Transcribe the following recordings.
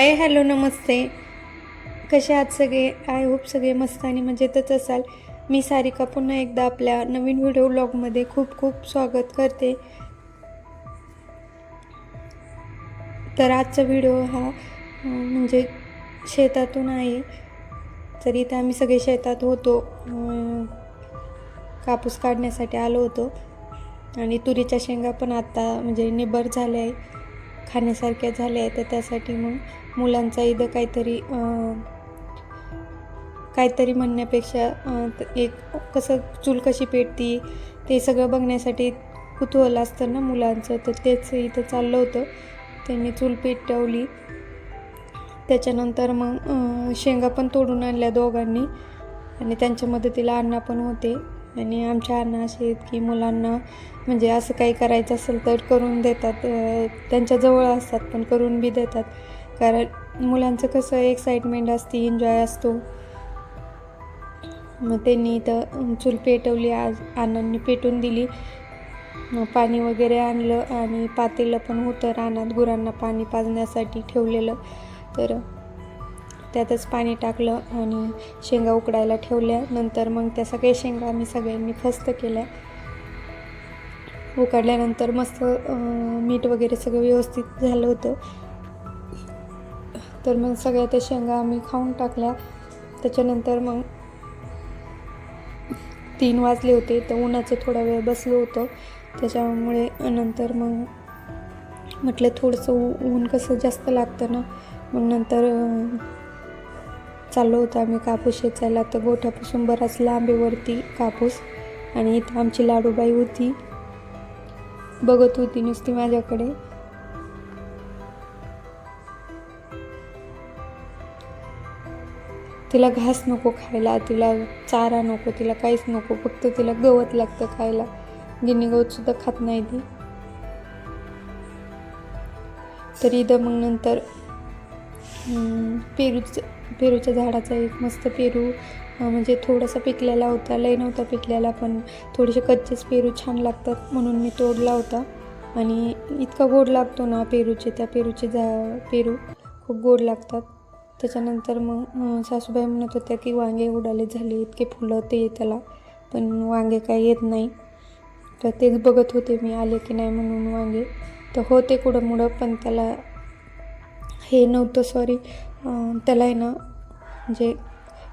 Hi hello नमस्ते. कसे आहात सगळे? आय होप सगळे मस्त आणि मजेतच असाल. मी सारिका पुन्हा एकदा आपल्या नवीन व्हिडिओ ब्लॉगमध्ये खूप खूप स्वागत करते. तर आजचा व्हिडिओ हा म्हणजे शेतातून आहे. तर इथं आम्ही सगळे शेतात होतो. कापूस काढण्यासाठी आलो होतो. आणि तुरीच्या शेंगा पण आत्ता म्हणजे निबर झाल्या आहे खाण्यासारख्या झाल्या आहेत तर त्यासाठी मग मुलांचा इथं काहीतरी काहीतरी म्हणण्यापेक्षा एक कसं चूल कशी पेटती ते सगळं बघण्यासाठी कुतूहल असतं ना मुलांचं तर तेच इथं चाललं होतं. त्यांनी चूल पेटवली. त्याच्यानंतर मग शेंगा पण तोडून आणल्या दोघांनी. आणि त्यांच्या मदतीला अण्णा पण होते. आणि आमच्या अण्णा असे आहेत की मुलांना म्हणजे असं काही करायचं असेल तर करून देतात. त्यांच्याजवळ असतात पण करून बी देतात. कारण मुलांचं कसं एक्साइटमेंट असते एन्जॉय असतो. मग त्यांनी इथं चूल पेटवली आज अण्णांनी पेटून दिली. मग पाणी वगैरे आणलं आणि पातेलं पण होतं रानात गुरांना पाणी पाजण्यासाठी ठेवलेलं. तर त्यातच पाणी टाकलं आणि शेंगा उकडायला ठेवल्या. नंतर मग त्या सगळ्या शेंगा आम्ही सगळ्यांनी फस्त केल्या. उकडल्यानंतर मस्त मीठ वगैरे सगळं व्यवस्थित झालं होतं. तर मग सगळ्या त्या शेंगा आम्ही खाऊन टाकल्या. त्याच्यानंतर मग तीन वाजले होते तर उन्हाचं थोडा वेळ बसलो होतं. त्याच्यामुळे नंतर मग म्हटलं थोडंसं ऊन कसं जास्त लागतं ना मग नंतर चाललो होतो आम्ही कापूस शेचायला तर गोठ्यापासून बराच लांबीवरती कापूस आणि इथं आमची लाडूबाई होती. बघत होती नुसती माझ्याकडे. तिला घास नको खायला तिला चारा नको तिला काहीच नको फक्त तिला गवत लागतं खायला. गिनी गवत सुद्धा खात नाही ती. तर इथं मग नंतर पेरूचं पेरूच्या झाडाचा एक मस्त पेरू म्हणजे थोडासा पिकलेला होता लय नव्हता पिकलेला पण थोडेसे कच्चेच पेरू छान लागतात म्हणून मी तोडला होता. आणि इतका गोड लागतो ना पेरूचे त्या पेरूचे झा पेरू खूप गोड लागतात. त्याच्यानंतर मग सासूबाई म्हणत होत्या की वांगे उडाले झाले इतके फुलं ते त्याला पण वांगे काय येत नाही. तर तेच बघत होते मी आले की नाही म्हणून वांगे. तर होते कुठं मुडं पण त्याला हे नव्हतं सॉरी त्याला आहे ना म्हणजे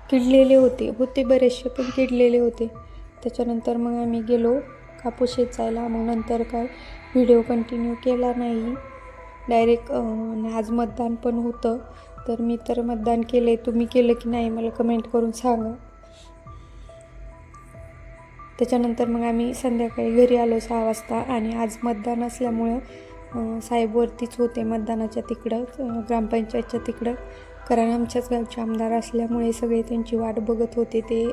किडलेले होते होते बरेचसे पण किडलेले होते. त्याच्यानंतर मग आम्ही गेलो कापूस येचायला मग नंतर काय व्हिडिओ कंटिन्यू केला नाही. डायरेक्ट आज मतदान पण होतं. तर मी तर मतदान केले तुम्ही केलं की नाही मला कमेंट करून सांगा. त्याच्यानंतर मग आम्ही संध्याकाळी घरी आलो सहा वाजता आणि आज मतदान असल्यामुळं साहेबवरतीच होते मतदानाच्या तिकडं ग्रामपंचायतच्या तिकडं. कारण आमच्याच गावचे आमदार असल्यामुळे सगळे त्यांची वाट बघत होते. ते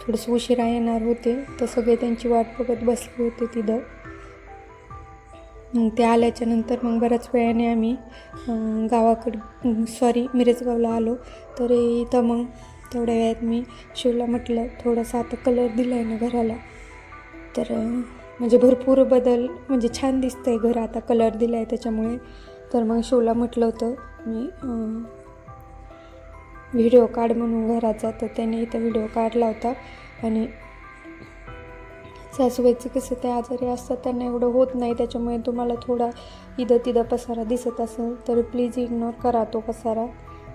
थोडंसं उशिरा येणार होते तर सगळे त्यांची वाट बघत बसले होते तिथं. मग ते आल्याच्यानंतर मग बऱ्याच वेळाने आम्ही गावाकडे गावाकडं सॉरी मिरजगावला आलो. तर इथं मग तेवढ्या वेळात मी शिवला म्हटलं थोडासा आता कलर दिला आहे ना घराला. तर म्हणजे भरपूर बदल म्हणजे छान दिसतं आहे घर आता कलर दिला आहे त्याच्यामुळे. तर मग शोला म्हटलं होतं मी व्हिडिओ काढ म्हणून घराचा तर त्याने इथं व्हिडिओ काढला होता. आणि सासूबाईचं कसं ते आजारी असतात त्यांना एवढं होत नाही. त्याच्यामुळे तुम्हाला थोडा इथं तिथं पसारा दिसत असेल तर प्लीज इग्नोर करा तो पसारा.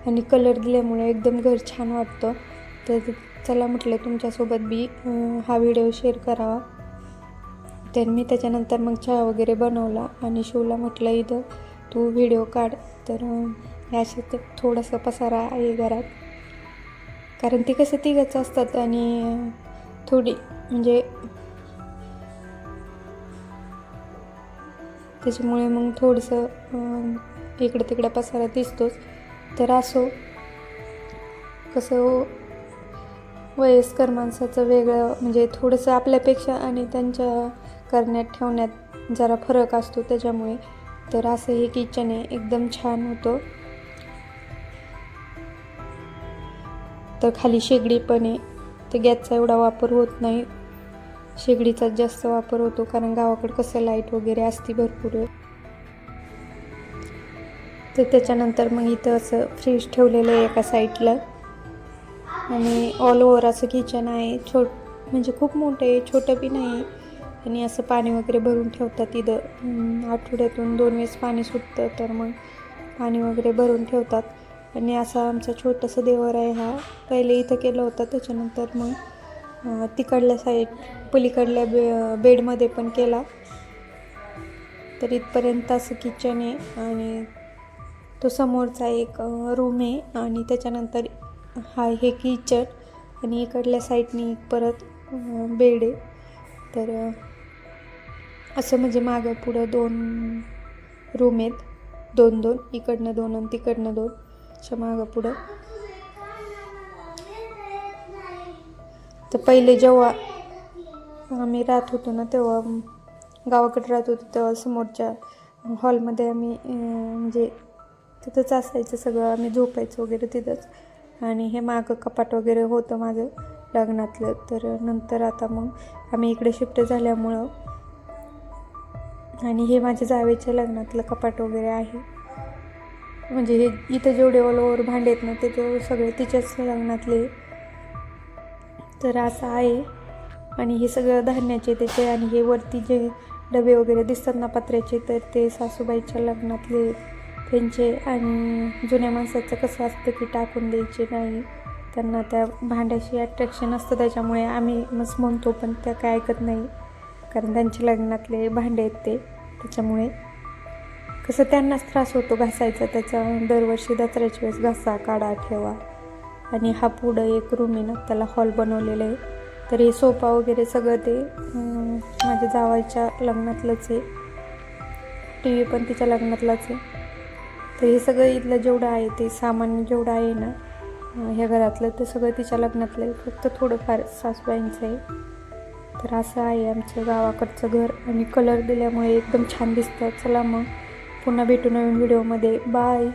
आणि कलर दिल्यामुळे एकदम घर छान वाटतं. तर चला म्हटलं तुमच्यासोबत बी हा व्हिडिओ शेअर करावा. तर मी त्याच्यानंतर मग चहा वगैरे बनवला आणि शिवला म्हटलं इथं तू व्हिडिओ काढ. तर असे या थोडंसं पसारा आहे घरात. कारण ती कसं तिघंच असतात आणि थोडी म्हणजे त्याच्यामुळे मग थोडंसं इकडं तिकडं पसारा दिसतोच. तर असो कसं वयस्कर माणसाचं वेगळं म्हणजे थोडंसं आपल्यापेक्षा आणि त्यांच्या करण्यात ठेवण्यात जरा फरक असतो त्याच्यामुळे. तर असं हे किचन आहे एकदम छान होतं. तर खाली शेगडी पण आहे. तर गॅसचा एवढा वापर होत नाही. शेगडीचा जास्त वापर होतो कारण गावाकडे कसं लाइट वगैरे असते भरपूर. तर त्याच्यानंतर मग इथं असं फ्रीज ठेवलेलं आहे एका साईडला आणि ऑल ओव्हर असं किचन आहे. छोट म्हणजे खूप मोठं आहे छोटं बी नाही. आहे आणि असं पाणी वगैरे भरून ठेवतात इथं. आठवड्यातून दोन वेळेस पाणी सुटतं तर मग पाणी वगैरे भरून ठेवतात. आणि असा आमचा छोटासा देवर आहे हा. पहिले इथं केलं होतं त्याच्यानंतर मग तिकडल्या साईड पलीकडल्या बे बेडमध्ये पण केला. तर इथपर्यंत असं किचन आहे आणि तो समोरचा एक रूम आहे. आणि त्याच्यानंतर हा हे किचन आणि इकडल्या साईडनी एक परत बेड आहे. तर असं म्हणजे मागं पुढं दोन रूम आहेत. दोन दोन. इकडनं दोन आणि तिकडनं दोन. अशा मागं पुढं. तर पहिले जेव्हा आम्ही राहत होतो ना तेव्हा गावाकडे राहत होतो तेव्हा समोरच्या हॉलमध्ये आम्ही म्हणजे तिथंच असायचं सगळं. आम्ही झोपायचं वगैरे तिथंच. आणि हे मागं कपाट वगैरे होतं माझं लग्नातलं. तर नंतर आता मग आम्ही इकडे शिफ्ट झाल्यामुळं आणि हे माझ्या जावेच्या लग्नातलं कपाट वगैरे आहे. म्हणजे हे इथं जेवढे ऑल ओवर भांडे आहेत ना ते तर सगळे तिच्याच लग्नातले तर असं आहे. आणि हे सगळं धान्याचे त्याचे आणि हे वरती जे डबे वगैरे दिसतात ना पत्र्याचे तर ते सासूबाईच्या लग्नातले त्यांचे आणि जुन्या माणसाचं कसं असतं की टाकून द्यायचे नाही. त्यांना त्या भांड्याशी अट्रॅक्शन असतं त्याच्यामुळे आम्ही मस्त म्हणतो पण त्या काय ऐकत नाही. कारण त्यांचे लग्नातले भांडे आहेत ते त्याच्यामुळे कसं त्यांनाच त्रास होतो घासायचा त्याचा दरवर्षी दसऱ्याच्या वेळेस घासा काढा ठेवा. आणि हा पुढं एक रूम आहे ना त्याला हॉल बनवलेलं आहे. तर हे सोफा वगैरे सगळं ते माझ्या जावायच्या लग्नातलंच आहे. टी व्ही पण तिच्या लग्नातलाच आहे. तर हे सगळं इथलं जेवढं आहे ते सामान जेवढं आहे ना ह्या घरातलं ते सगळं तिच्या लग्नातलं आहे. फक्त थोडंफार सासूबाईंचं आहे. तर असं आहे आमचं गावाकडचं घर आणि कलर दिल्यामुळे एकदम छान दिसतं. चला मग पुन्हा भेटू नवीन व्हिडिओमध्ये बाय